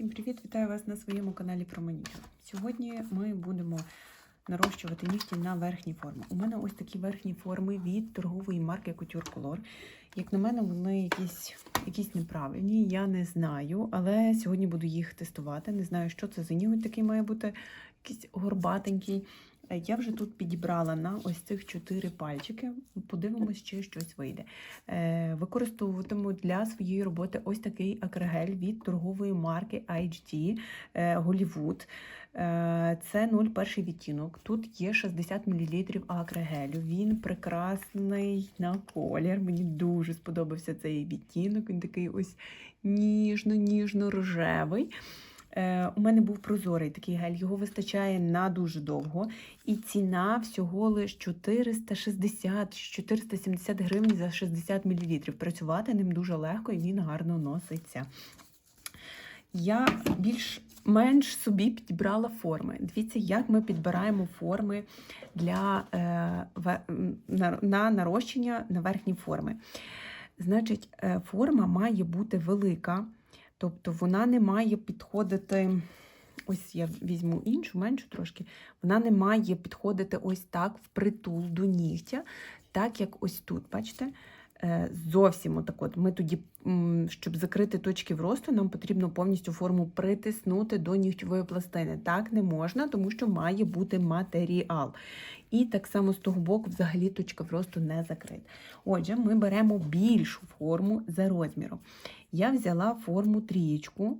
Всім привіт! Вітаю вас на своєму каналі про манікюр. Сьогодні ми будемо нарощувати нігті на верхні форми. У мене ось такі верхні форми від торгової марки Couture Color. Як на мене, вони якісь, якісь неправильні, я не знаю, але сьогодні буду їх тестувати. Не знаю, що це за ніготь такий має бути, якийсь горбатенький. Е, Я вже тут підібрала на ось цих чотири пальчики. Подивимось, чи щось вийде. Е, Використовуватиму для своєї роботи ось такий акригель від торгової марки HD Hollywood. Е, Це 01 відтінок. Тут є 60 мл акригелю. Він прекрасний на колір. Мені дуже сподобався цей відтінок. Він такий ось ніжно-ніжно-рожевий. Е, У мене був прозорий такий гель, його вистачає на дуже довго. І ціна всього лиш 460-470 гривень за 60 мл. Працювати ним дуже легко і він гарно носиться. Я більш-менш собі підібрала форми. Дивіться, як ми підбираємо форми для, е, на нарощення на верхні форми. Значить, е, форма має бути велика, тобто вона не має підходити. Ось я візьму іншу, меншу трошки. Вона не має підходити ось так впритул до нігтя, так як ось тут, бачите? Е, Зовсім отак от. Ми тоді, щоб закрити точки вросту, нам потрібно повністю форму притиснути до нігтьової пластини. Так не можна, тому що має бути матеріал. І так само з того боку взагалі точка вросту не закрита. Отже, ми беремо більшу форму за розміром. Я взяла форму трієчку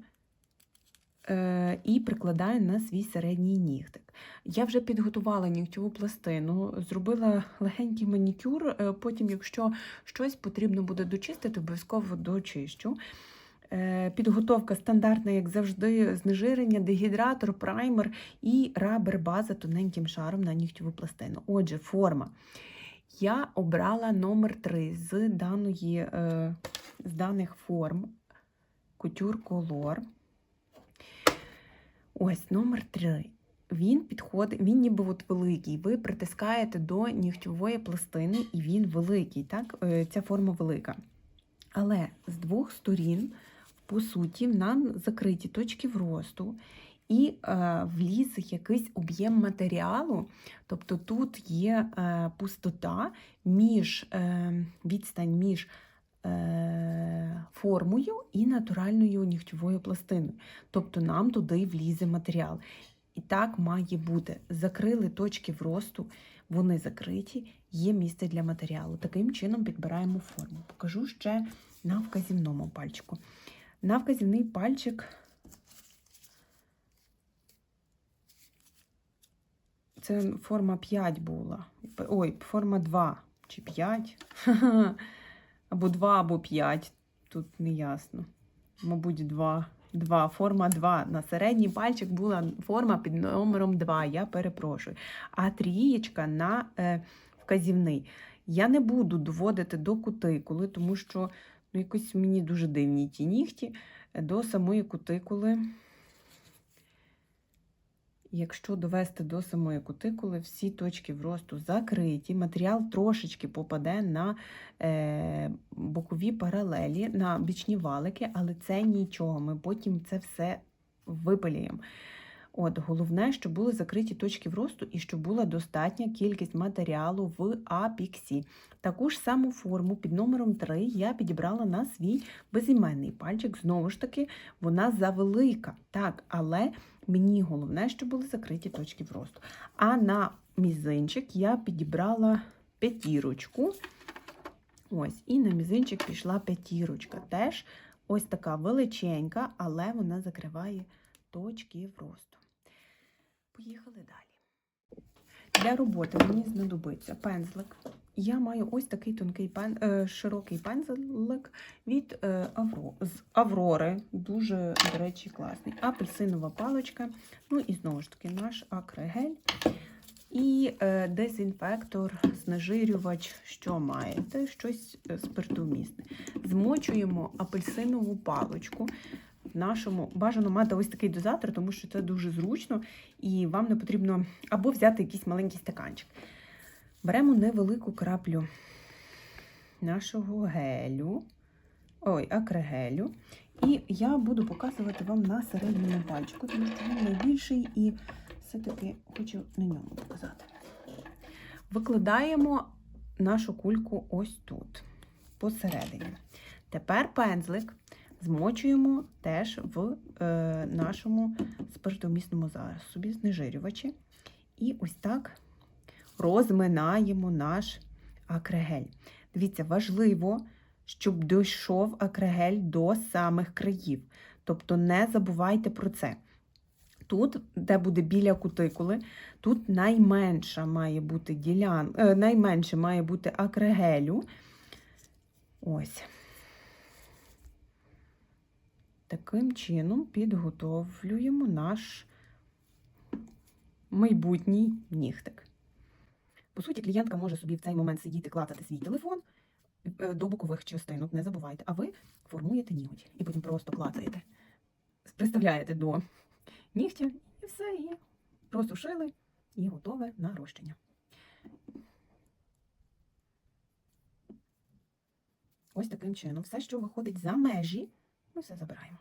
і прикладаю на свій середній нігтик. Я вже підготувала нігтєву пластину, зробила легенький манікюр. е, Потім, якщо щось потрібно буде дочистити, обов'язково дочищу. Е, Підготовка стандартна, як завжди, знежирення, дегідратор, праймер і рабер база тоненьким шаром на нігтєву пластину. Отже, форма. Я обрала номер 3 з, даної, е, з даних форм Couture Color. Ось номер 3. Він підходить, він ніби от великий. Ви притискаєте до нігтєвої пластини, і він великий. Так? Е, Ця форма велика. Але з двох сторін, по суті, нам закриті точки вросту, і е, влізе якийсь об'єм матеріалу. Тобто тут є е, пустота між е, відстань між формою і натуральною нігтєвою пластиною. Тобто нам туди влізе матеріал. І так має бути. Закрили точки вросту, вони закриті, є місце для матеріалу. Таким чином підбираємо форму. Покажу ще на вказівному пальчику. На вказівний пальчик це форма 5 була. Ой, форма 2 чи 5. Або 2, або 5. Тут не ясно. Мабуть, 2. 2. Форма 2. На середній пальчик була форма під номером 2. Я перепрошую. А трієчка на е, вказівний. Я не буду доводити до кутикули, тому що ну, якось мені дуже дивні ті нігті до самої кутикули. Якщо довести до самої кутикули, всі точки вросту закриті, матеріал трошечки попаде на е, бокові паралелі, на бічні валики, але це нічого. Ми потім це все випилюємо. От, головне, щоб були закриті точки вросту і щоб була достатня кількість матеріалу в апіксі. Таку ж саму форму під номером 3 я підібрала на свій безіменний пальчик. Знову ж таки, вона завелика. Так, але мені головне, щоб були закриті точки вросту. А на мізинчик я підібрала п'ятірочку. Ось, і на мізинчик пішла п'ятірочка. Теж ось така величенька, але вона закриває точки вросту. Поїхали далі. Для роботи мені знадобиться пензлик. Я маю ось такий тонкий пен, е, широкий пензлик від е, Авро, з Аврори. Дуже, до речі, класний. Апельсинова паличка. Ну і знову ж таки наш акригель. І е, дезінфектор, знежирювач, що маєте, щось спиртомісне. Змочуємо апельсинову паличку. Нашому бажано мати ось такий дозатор, тому що це дуже зручно, і вам не потрібно або взяти якийсь маленький стаканчик. Беремо невелику краплю нашого гелю, ой, акригелю, І я буду показувати вам на середньому пальчику, тому що він найбільший і все-таки хочу на ньому показати. Викладаємо нашу кульку ось тут, посередині. Тепер пензлик змочуємо теж в е, нашому спиртомісному засобі, знежирювачі. І ось так розминаємо наш акригель. Дивіться, важливо, щоб дійшов акригель до самих країв. Тобто не забувайте про це. Тут, де буде біля кутикули, тут найменша має бути ділян... е, найменше має бути акригелю. Ось. Таким чином підготовлюємо наш майбутній нігтик. По суті, клієнтка може собі в цей момент сидіти, клацати свій телефон е, до бокових частинок, не забувайте. А ви формуєте ніготь і потім просто клацаєте. Приставляєте до нігтя і все, і просушили, і готове нарощення. Ось таким чином. Все, що виходить за межі, ми все забираємо.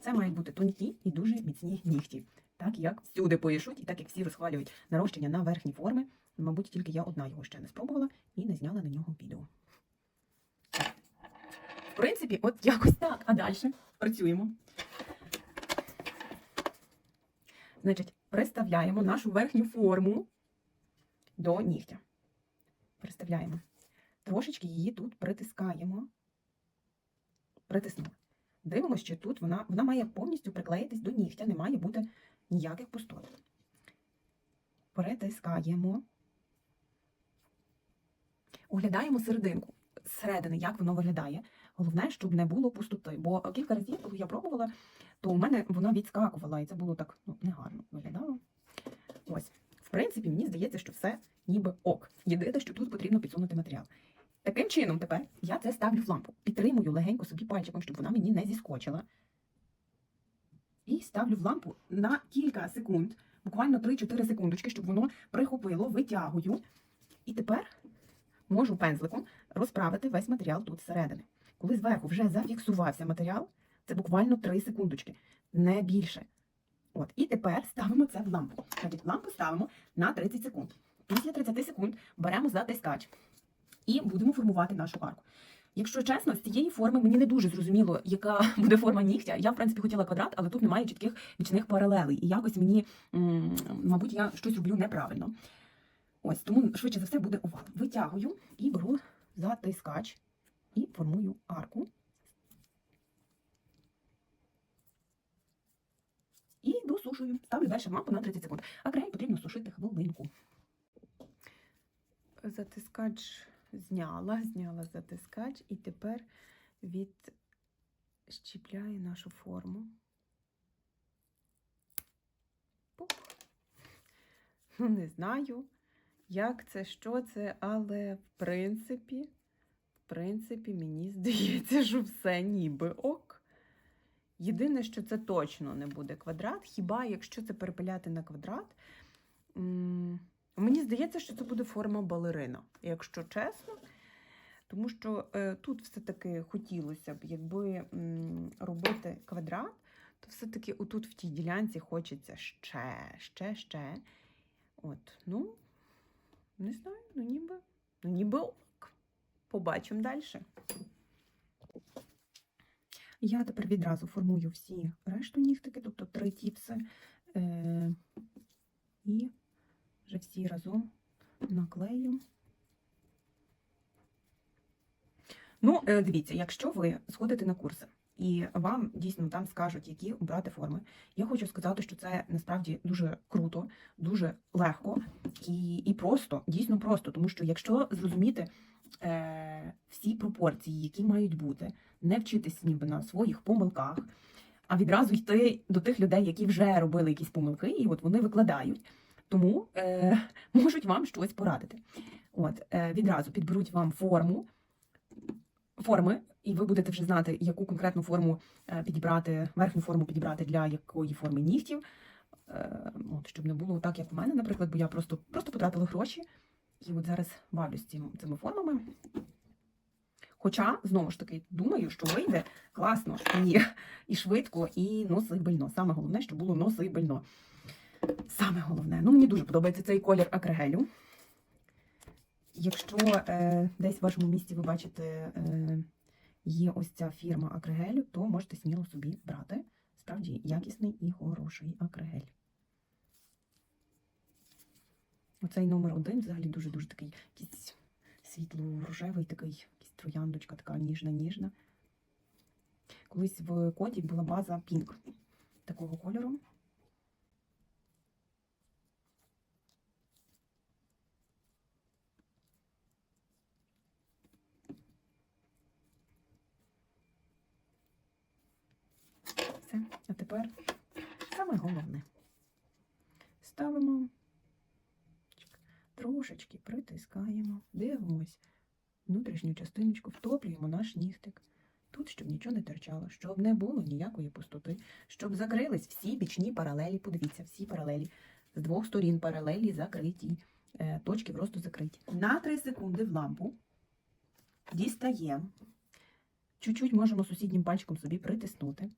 Це мають бути тонкі і дуже міцні нігті. Так як всюди поїшуть, і так як всі розхвалюють нарощення на верхні форми, мабуть, тільки я одна його ще не спробувала і не зняла на нього відео. В принципі, от якось так. А далі працюємо. Значить, приставляємо нашу верхню форму до нігтя. Приставляємо. Трошечки її тут притискаємо. Притиснули. Дивимося, що тут вона, вона має повністю приклеїтись до нігтя, не має бути ніяких пустот. Притискаємо. Оглядаємо серединку. Зсередини, як воно виглядає. Головне, щоб не було пустоти. Бо кілька разів, коли я пробувала, то у мене вона відскакувала, і це було так ну, негарно виглядало. Ось. В принципі, мені здається, що все ніби ок. Єдине, що тут потрібно підсунути матеріал. Таким чином, тепер я це ставлю в лампу. Підтримую легенько собі пальчиком, щоб вона мені не зіскочила. І ставлю в лампу на кілька секунд, буквально 3-4 секундочки, щоб воно прихопило, витягую. І тепер можу пензликом розправити весь матеріал тут зсередини. Коли зверху вже зафіксувався матеріал, це буквально 3 секундочки, не більше. От, і тепер ставимо це в лампу. Значить, лампу ставимо на 30 секунд. Після 30 секунд беремо затискач і будемо формувати нашу арку. Якщо чесно, з цієї форми мені не дуже зрозуміло, яка буде форма нігтя. Я, в принципі, хотіла квадрат, але тут немає чітких бічних паралелей. І якось мені, мабуть, я щось роблю неправильно. Ось, тому швидше за все буде овал. Витягую і беру затискач і формую арку. І досушую. Ставлю далі лампу на 30 секунд. А край потрібно сушити хвилинку. Затискач зняла, зняла затискач і тепер відщіпляю нашу форму. Пуп. Ну, не знаю, як це, що це, але в принципі, в принципі, мені здається, що все ніби ок. Єдине, що це точно не буде квадрат, хіба якщо це перепиляти на квадрат. Мені здається, що це буде форма балерина, якщо чесно. Тому що е, тут все-таки хотілося б, якби робити квадрат, то все-таки отут в тій ділянці хочеться ще, ще, ще. От, ну, не знаю, ну ніби, ну ніби ок. Побачимо далі. Я тепер відразу формую всі решту нігтики, тобто три тіпси. Е, і вже всі разом наклею. Ну, е, дивіться, якщо ви сходите на курси і вам дійсно там скажуть, які обрати форми, я хочу сказати, що це насправді дуже круто, дуже легко і, і просто, дійсно просто, тому що якщо зрозуміти е, всі пропорції, які мають бути, не вчитись ніби на своїх помилках, а відразу йти до тих людей, які вже робили якісь помилки, і от вони викладають, тому е, можуть вам щось порадити. От, е, відразу підберуть вам форму, форми, і ви будете вже знати, яку конкретну форму е, підібрати, верхню форму підібрати для якої форми нігтів. Е, От, щоб не було так, як у мене, наприклад, бо я просто, просто потратила гроші і от зараз бавлюсь цим, цими формами. Хоча, знову ж таки, думаю, що вийде класно і, і швидко, і носибельно. Саме головне, щоб було носибельно. Саме головне. Ну, мені дуже подобається цей колір акригелю. Якщо е, десь в вашому місті ви бачите, е, є ось ця фірма акригелю, то можете сміло собі брати. Справді якісний і хороший акригель. Оцей номер один взагалі дуже-дуже такий якийсь світло-рожевий, такий, якийсь трояндочка, така ніжна-ніжна. Колись в коді була база пінк такого кольору. Все. А тепер саме головне. Ставимо, трошечки притискаємо, дивимось внутрішню частиночку, втоплюємо наш нігтик. Тут, щоб нічого не терчало, щоб не було ніякої пустоти, щоб закрились всі бічні паралелі. Подивіться, всі паралелі. З двох сторін паралелі закриті, е, точки просто закриті. На 3 секунди в лампу дістаємо. Чуть-чуть можемо сусіднім пальчиком собі притиснути.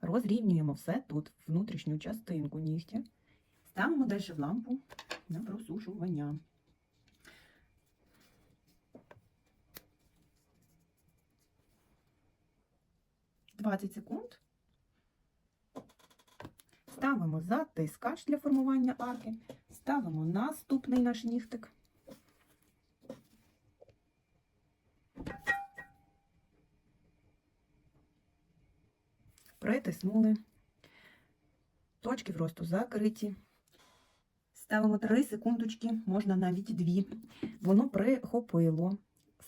Розрівнюємо все тут, внутрішню частинку нігтя. Ставимо далі в лампу на просушування. Двадцять секунд. Ставимо затискач для формування арки. Ставимо наступний наш нігтик. Притиснули. Точки вросту закриті. Ставимо 3 секундочки, можна навіть 2. Воно прихопило.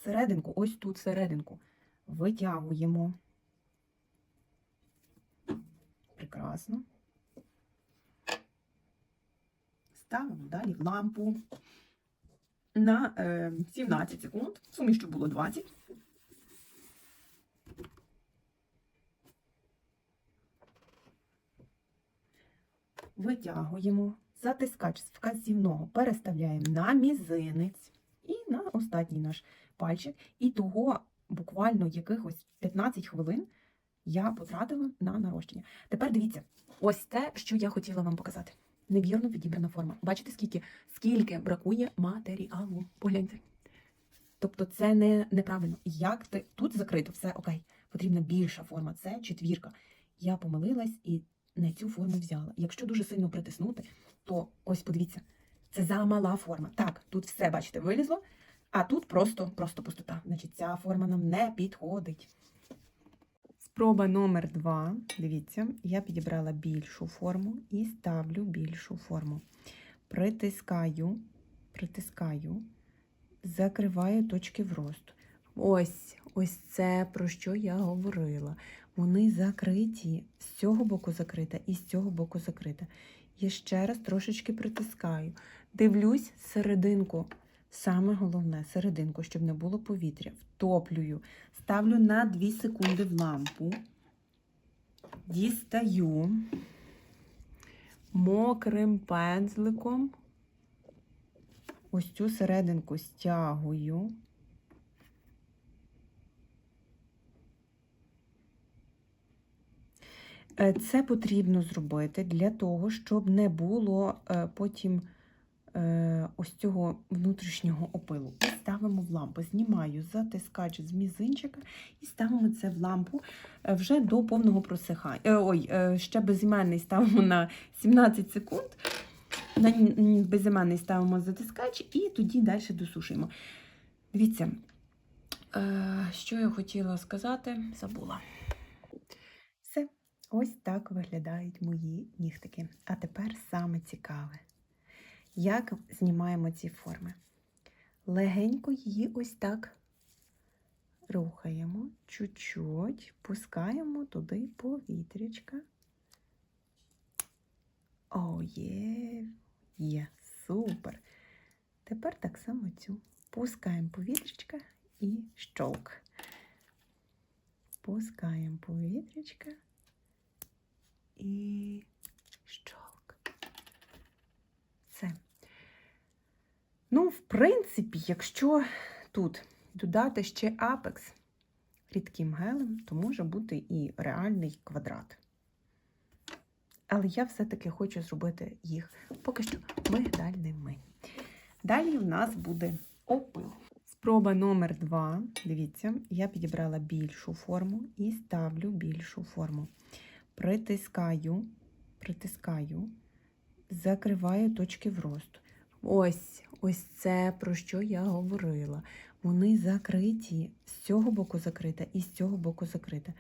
Серединку, ось тут серединку. Витягуємо. Прекрасно. Ставимо далі лампу на е, 17 секунд. В сумі, щоб було 20. Витягуємо. Затискач з вказівного переставляємо на мізинець і на останній наш пальчик. І того буквально якихось 15 хвилин я потратила на нарощення. Тепер дивіться, ось те, що я хотіла вам показати. Невірно підібрана форма. Бачите, скільки, скільки бракує матеріалу. Погляньте. Тобто це не, неправильно. Як ти тут закрито, все окей. Потрібна більша форма. Це четвірка. Я помилилась і не цю форму взяла. Якщо дуже сильно притиснути, то ось подивіться, це замала форма. Так, тут все, бачите, вилізло, а тут просто, просто пустота. Значить, ця форма нам не підходить. Спроба номер два. Дивіться, я підібрала більшу форму і ставлю більшу форму. Притискаю, притискаю, закриваю точки вросту. Ось, ось це про що я говорила. Вони закриті, з цього боку закрита і з цього боку закрита. Я ще раз трошечки притискаю. Дивлюсь серединку. Саме головне серединку, щоб не було повітря. Втоплюю. Ставлю на 2 секунди в лампу. Дістаю мокрим пензликом. Ось цю серединку стягую. Е, Це потрібно зробити для того, щоб не було е, потім е, ось цього внутрішнього опилу. І ставимо в лампу. Знімаю затискач з мізинчика і ставимо це в лампу е, вже до повного просихання. Е, Ой, е, ще безіменний ставимо на 17 секунд. На безіменний ставимо затискач і тоді далі досушуємо. Дивіться, е, що я хотіла сказати, забула. Ось так виглядають мої нігтики. А тепер саме цікаве. Як знімаємо ці форми? Легенько її ось так рухаємо, чуть-чуть, пускаємо туди повітрячка. О, є, є, супер. Тепер так само цю. Пускаємо повітрячка і щолк. Пускаємо повітрячка і щолк. Все. Ну, в принципі, якщо тут додати ще Apex рідким гелем, то може бути і реальний квадрат. Але я все-таки хочу зробити їх поки що мигдальними. Далі в нас буде опил. Спроба номер два. Дивіться, я підібрала більшу форму і ставлю більшу форму. Притискаю, притискаю, закриваю точки вросту. Ось, ось це про що я говорила. Вони закриті, з цього боку закрита і з цього боку закрита.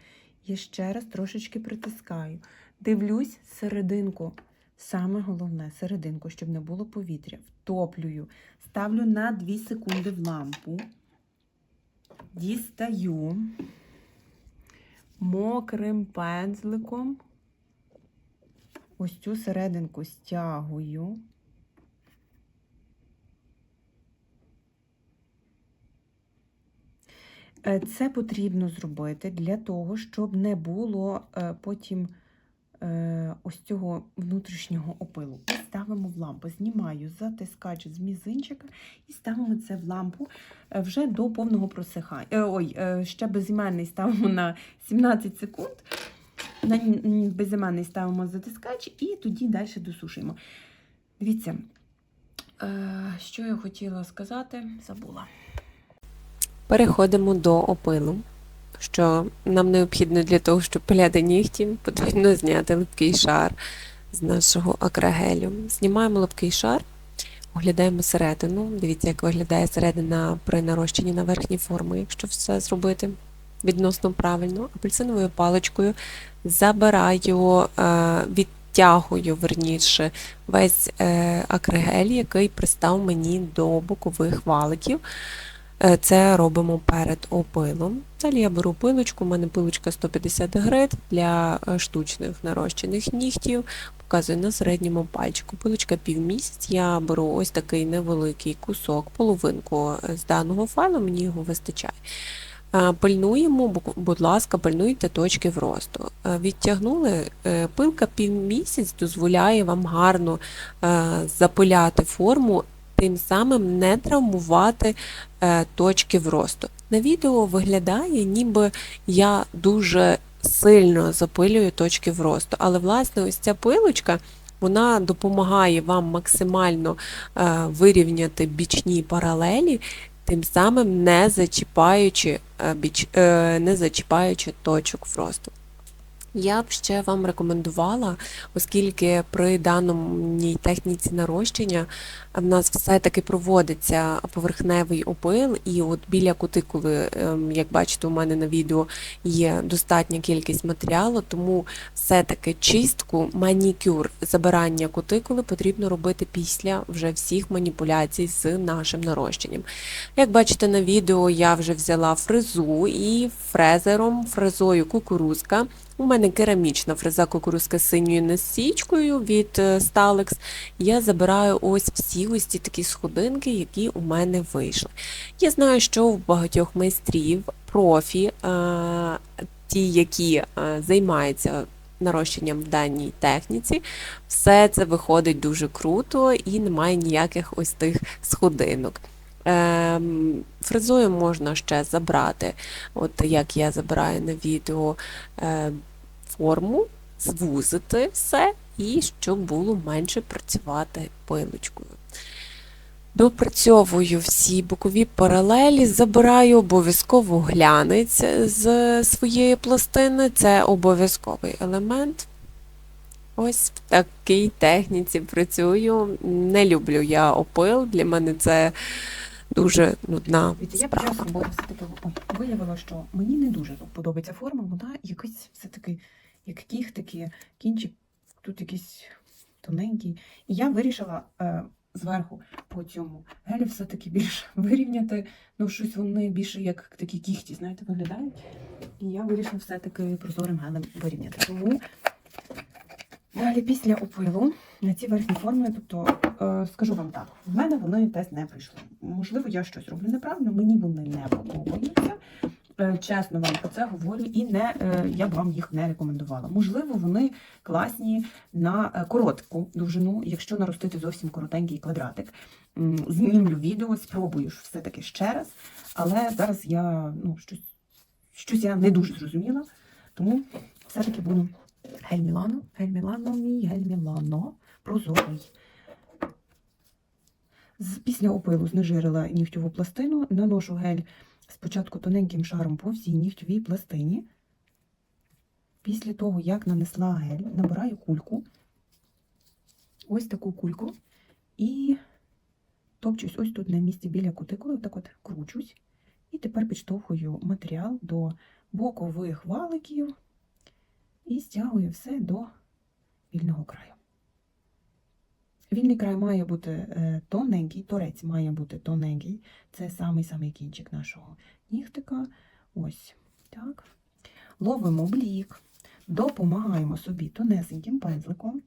Я ще раз трошечки притискаю. Дивлюсь серединку. Саме головне серединку, щоб не було повітря. Втоплюю. Ставлю на 2 секунди в лампу. Дістаю мокрим пензликом. Ось цю серединку стягую. Е, Це потрібно зробити для того, щоб не було е, потім ось цього внутрішнього опилу. І ставимо в лампу. Знімаю затискач з мізинчика і ставимо це в лампу е, вже до повного просихання. Е, Ой, е, ще безіменний ставимо на 17 секунд. На безіменний ставимо затискач і тоді далі досушуємо. Дивіться, е, що я хотіла сказати, забула. Переходимо до опилу. Що нам необхідно для того, щоб пиляти нігті, потрібно зняти липкий шар з нашого акрагелю. Знімаємо липкий шар, оглядаємо середину. Дивіться, як виглядає середина при нарощенні на верхній форми, якщо все зробити відносно правильно. Апельсиновою паличкою забираю, е, відтягую верніше весь е, акригель, який пристав мені до бокових валиків. Е, Це робимо перед опилом. Далі я беру пилочку, у мене пилочка 150 грит для е, штучних нарощених нігтів. Показую на середньому пальчику. Пилочка півмісяць. Я беру ось такий невеликий кусок, половинку е, з даного файлу, мені його вистачає. Пильнуємо, бу- будь ласка, пильнуйте точки вросту. Відтягнули, пилка півмісяць дозволяє вам гарно запиляти форму, тим самим не травмувати е, точки вросту. На відео виглядає, ніби я дуже сильно запилюю точки вросту, але власне ось ця пилочка. Вона допомагає вам максимально е, вирівняти бічні паралелі, тим самим не зачіпаючи, е, не зачіпаючи точок вросту. Я б ще вам рекомендувала, оскільки при даній техніці нарощення в нас все-таки проводиться поверхневий опил, і от біля кутикули, ем, як бачите, у мене на відео є достатня кількість матеріалу, тому все-таки чистку, манікюр, забирання кутикули потрібно робити після вже всіх маніпуляцій з нашим нарощенням. Як бачите на відео, я вже взяла фрезу і фрезером, фрезою кукурузка. У мене керамічна фреза кукурузка з синьою насічкою від Stalex. Я забираю ось всі ось ці такі сходинки, які у мене вийшли. Я знаю, що в багатьох майстрів, профі, е, ті, які е, займаються нарощенням в даній техніці, все це виходить дуже круто і немає ніяких ось тих сходинок. Ем, Фрезою можна ще забрати, от як я забираю на відео е, форму, звузити все, і щоб було менше працювати пилочкою. Допрацьовую всі бокові паралелі, забираю обов'язково глянець з своєї пластини. Це обов'язковий елемент. Ось в такій техніці працюю. Не люблю я опил, для мене це дуже нудна я справа. почала все-таки виявила, що мені не дуже подобається форма, вона якась все-таки, як кіхтики, кінчик тут якийсь тоненький. І я вирішила е, зверху по цьому гелю все-таки більш вирівняти. Ну, щось вони більше як такі кіхті, знаєте, виглядають. І я вирішила все-таки прозорим гелем вирівняти. Тому далі після опилу на ці верхні форми, тобто, е, скажу вам так, в мене вони десь не прийшли. Можливо, я щось роблю неправильно, мені вони не подобаються. Е, Чесно вам про це говорю, і не, е, я б вам їх не рекомендувала. Можливо, вони класні на е, коротку довжину, якщо наростити зовсім коротенький квадратик. Знімлю відео, спробую ж все-таки ще раз, але зараз я ну, щось, щось я не дуже зрозуміла, тому все-таки буду гель Мілано, гель Мілано, мій гель Мілано, прозорий. Після опилу знежирила нігтьову пластину, наношу гель спочатку тоненьким шаром по всій нігтьовій пластині. Після того, як нанесла гель, набираю кульку, ось таку кульку, і топчусь ось тут на місці біля кутикули, так от кручусь. І тепер підштовхую матеріал до бокових валиків і стягую все до вільного краю. Вільний край має бути е, тоненький, торець має бути тоненький. Це самий-самий кінчик нашого нігтика. Ось так. Ловимо блік, допомагаємо собі тонесеньким пензликом.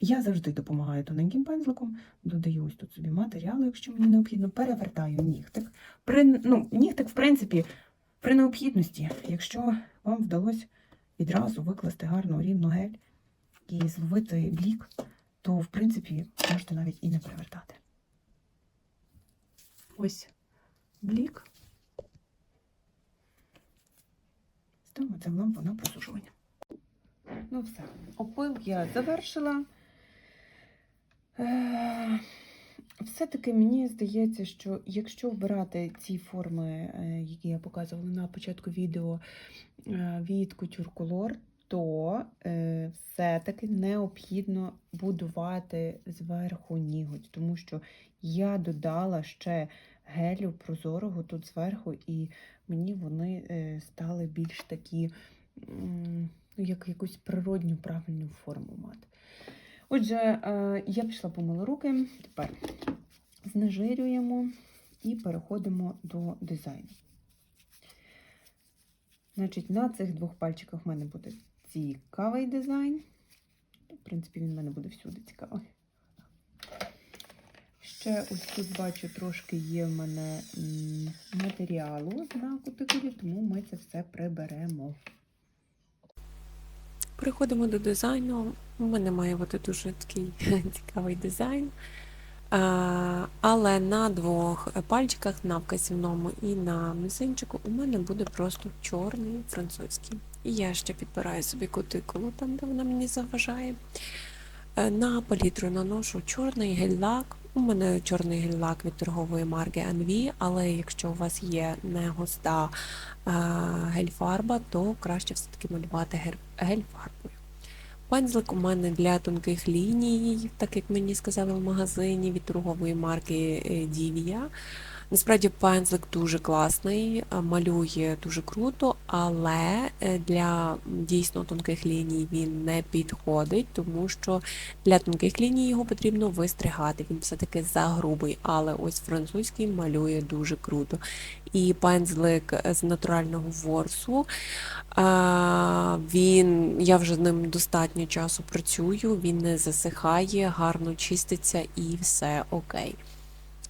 Я завжди допомагаю тоненьким пензликом, додаю ось тут собі матеріали, якщо мені необхідно, перевертаю нігтик. При, ну, нігтик, в принципі, при необхідності, якщо вам вдалося відразу викласти гарно рівно гель і зловити блік, то, в принципі, можете навіть і не перевертати. Ось блік. Ставимо це лампу на просушування. Ну все, опил я завершила. Е, Все-таки мені здається, що якщо вбирати ці форми, е, які я показувала на початку відео е, від Couture Color, то е, все-таки необхідно будувати зверху ніготь, тому що я додала ще гелю прозорого тут зверху, і мені вони е, стали більш такі, ну, як якусь природню правильну форму мати. Отже, е, я пішла помила руки, тепер знежирюємо і переходимо до дизайну. Значить, на цих двох пальчиках в мене буде цікавий дизайн. В принципі, він в мене буде всюди цікавий. Ще ось тут бачу, трошки є в мене матеріалу на кутикулі, тому ми це все приберемо. Переходимо до дизайну. У мене має бути дуже такий цікавий дизайн. Але на двох пальчиках, на вказівному і на мізинчику, у мене буде просто чорний французький. І я ще підбираю собі кутикулу там, де вона мені заважає. Е, На палітру наношу чорний гель-лак. У мене чорний гель-лак від торгової марки Anvi, але якщо у вас є не густа е, гель-фарба, то краще все-таки малювати гель- гель-фарбою. Пензлик у мене для тонких ліній, так як мені сказали в магазині від торгової марки е, Divia. Насправді пензлик дуже класний, е, малює дуже круто, але е, для дійсно тонких ліній він не підходить, тому що для тонких ліній його потрібно вистригати. Він все-таки загрубий, але ось французький малює дуже круто. І пензлик з натурального ворсу. Він, я вже з ним достатньо часу працюю, він не засихає, гарно чиститься і все окей.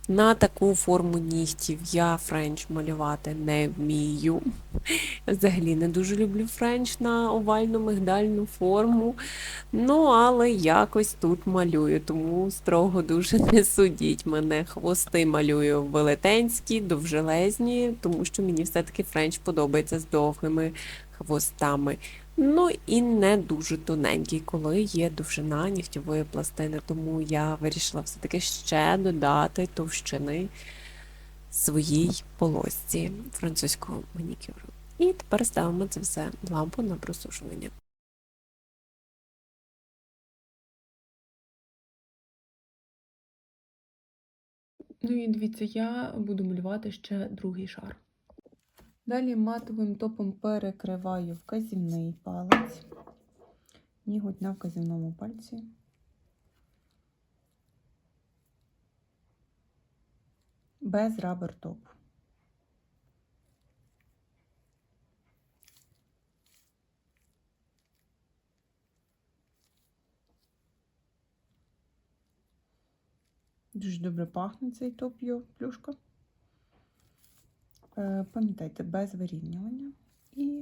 На таку форму нігтів я френч малювати не вмію. Взагалі не дуже люблю френч на овальну мигдальну форму. Ну, але якось тут малюю, тому строго дуже не судіть мене. Хвости малюю велетенські, довжелезні, тому що мені все-таки френч подобається з довгими хвостами. Ну і не дуже тоненький, коли є довжина нігтєвої пластини. Тому я вирішила все-таки ще додати товщини своїй полосці французького манікюру. І тепер ставимо це все в лампу на просушування. Ну і дивіться, я буду малювати ще другий шар. Далі матовим топом перекриваю вказівний палець, ніготь на вказівному пальці. Без рабер топу. Дуже добре пахне цей топ йо плюшка. Е, Пам'ятайте, без вирівнювання і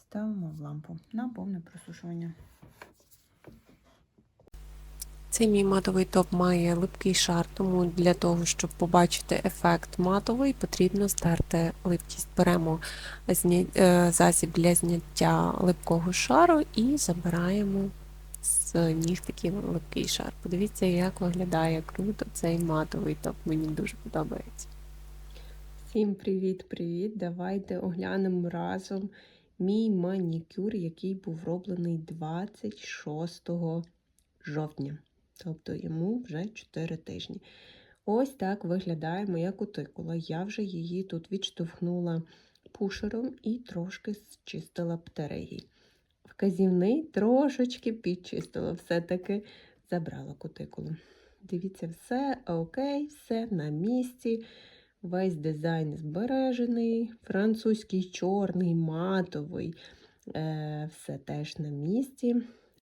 ставимо в лампу на повне просушування. Цей мій матовий топ має липкий шар, тому для того, щоб побачити ефект матовий, потрібно стерти липкість. Беремо е, засіб для зняття липкого шару і забираємо з нігтиків липкий шар. Подивіться, як виглядає круто цей матовий топ. Мені дуже подобається. Всім привіт-привіт! Давайте оглянемо разом мій манікюр, який був роблений 26 жовтня. Тобто йому вже 4 тижні. Ось так виглядає моя кутикула. Я вже її тут відштовхнула пушером і трошки зчистила птерегій. Вказівний трошечки підчистила, все-таки забрала кутикулу. Дивіться, все окей, все на місці. Весь дизайн збережений, французький чорний, матовий, е, все теж на місці.